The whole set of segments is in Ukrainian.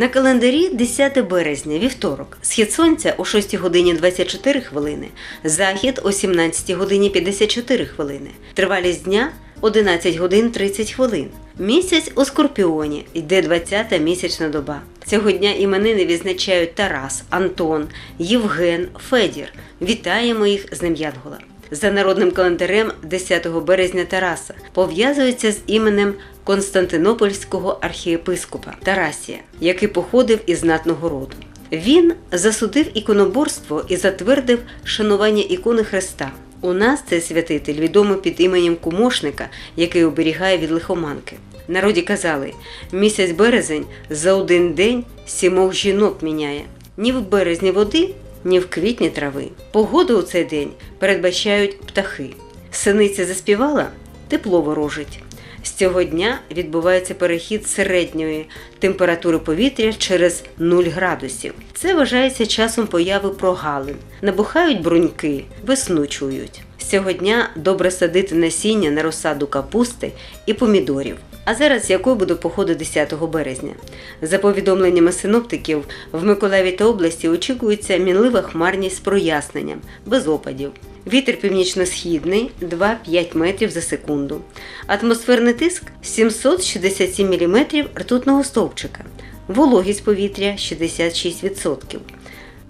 На календарі 10 березня, вівторок, схід сонця о 6 годині 24 хвилини, захід о 17 годині 54 хвилини, тривалість дня 11 годин 30 хвилин. Місяць у Скорпіоні йде 20-та місячна доба. Цього дня іменини відзначають Тарас, Антон, Євген, Федір. Вітаємо їх з ним Янгола. За народним календарем 10 березня Тараса пов'язується з іменем Константинопольського архієпископа Тарасія, який походив із знатного роду. Він засудив іконоборство і затвердив шанування ікони Христа. У нас цей святитель відомий під іменем Кумошника, який оберігає від лихоманки. Народі казали, місяць березень за один день сімох жінок міняє. Ні в березні води, ні в квітні трави. Погоду у цей день передбачають птахи. Синиця заспівала, тепло ворожить. З цього дня відбувається перехід середньої температури повітря через 0 градусів. Це вважається часом появи прогалин. Набухають бруньки, весну чують. З цього дня добре садити насіння на розсаду капусти і помідорів. А зараз якою буде походу 10 березня? За повідомленнями синоптиків, в Миколаєві та області очікується мінлива хмарність з проясненням, без опадів. Вітер північно-східний 2-5 метрів за секунду. Атмосферний тиск 767 мм ртутного стовпчика. Вологість повітря 66%.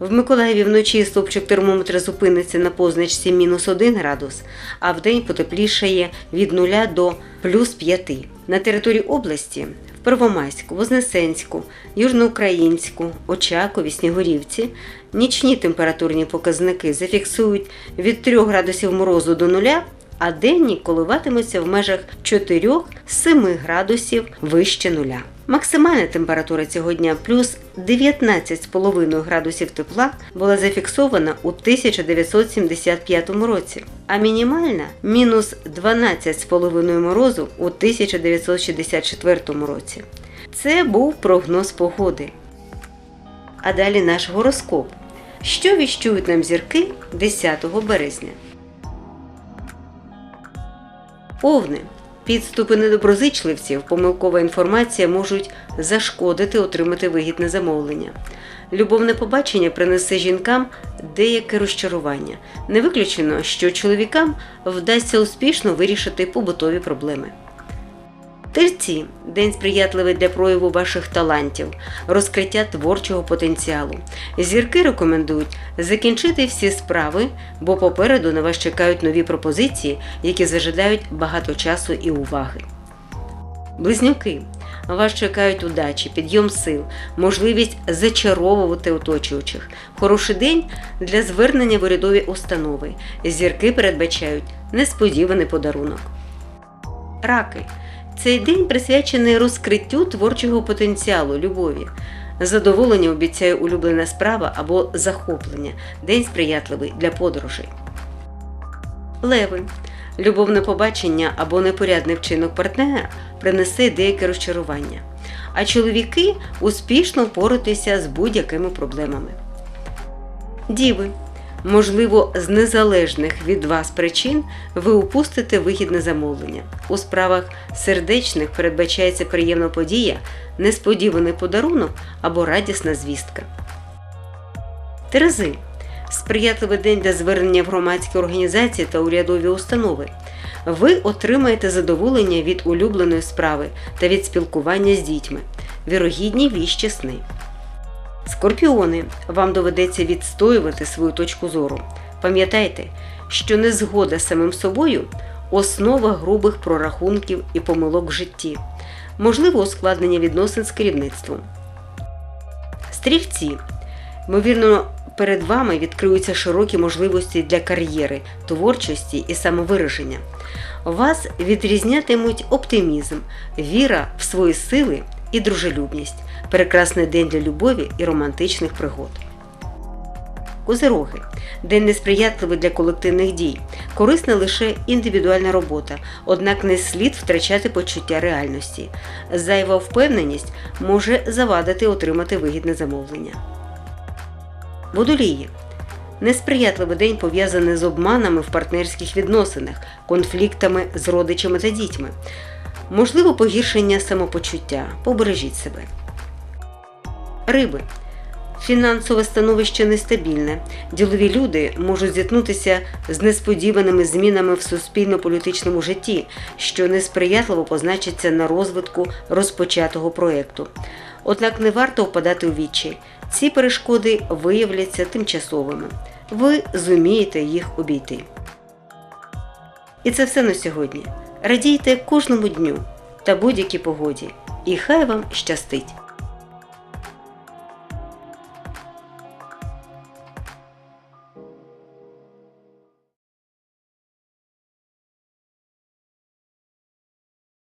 В Миколаєві вночі стопчик термометра зупиниться на позначці мінус 1 градус, а вдень потеплішає від 0 до плюс 5. На території області в Первомайську, Вознесенську, Южноукраїнську, Очакові, Снігурівці нічні температурні показники зафіксують від 3 градусів морозу до 0, а денні коливатимуться в межах 4-7 градусів вище нуля. Максимальна температура цього дня плюс 19,5 градусів тепла була зафіксована у 1975 році, а мінімальна мінус 12,5 морозу у 1964 році. Це був прогноз погоди. А далі наш гороскоп. Що віщують нам зірки 10 березня? Овни. Підступи недоброзичливців, помилкова інформація можуть зашкодити отримати вигідне замовлення. Любовне побачення принесе жінкам деяке розчарування. Не виключено, що чоловікам вдасться успішно вирішити побутові проблеми. Тельці день сприятливий для прояву ваших талантів, розкриття творчого потенціалу. Зірки рекомендують закінчити всі справи, бо попереду на вас чекають нові пропозиції, які зажидають багато часу і уваги. Близнюки. Вас чекають удачі, підйом сил, можливість зачаровувати оточуючих. Хороший день для звернення в урядові установи. Зірки передбачають несподіваний подарунок. Раки. Цей день присвячений розкриттю творчого потенціалу, любові. Задоволення обіцяє улюблена справа або захоплення. День сприятливий для подорожей. Леви. Любовне побачення або непорядний вчинок партнера принесе деяке розчарування. А чоловіки успішно впоратися з будь-якими проблемами. Діви. Можливо, з незалежних від вас причин ви упустите вигідне замовлення. У справах сердечних передбачається приємна подія, несподіваний подарунок або радісна звістка. Терези. Сприятливий день для звернення в громадські організації та урядові установи. Ви отримаєте задоволення від улюбленої справи та від спілкування з дітьми. Вірогідні віщі сни. Скорпіони, вам доведеться відстоювати свою точку зору. Пам'ятайте, що незгода з самим собою основа грубих прорахунків і помилок в житті, можливо ускладнення відносин з керівництвом. Стрільці. Ймовірно, перед вами відкриються широкі можливості для кар'єри, творчості і самовираження. Вас відрізнятимуть оптимізм, віра в свої сили і дружелюбність. Прекрасний день для любові і романтичних пригод. Козироги. День несприятливий для колективних дій. Корисна лише індивідуальна робота, однак не слід втрачати почуття реальності. Зайва впевненість може завадити отримати вигідне замовлення. Водолії. Несприятливий день пов'язаний з обманами в партнерських відносинах, конфліктами з родичами та дітьми. Можливо, погіршення самопочуття. Побережіть себе. Риби. Фінансове становище нестабільне. Ділові люди можуть зіткнутися з несподіваними змінами в суспільно-політичному житті, що несприятливо позначиться на розвитку розпочатого проєкту. Однак не варто впадати у відчай. Ці перешкоди виявляться тимчасовими. Ви зумієте їх обійти. І це все на сьогодні. Радійте кожному дню та будь-якій погоді, і хай вам щастить!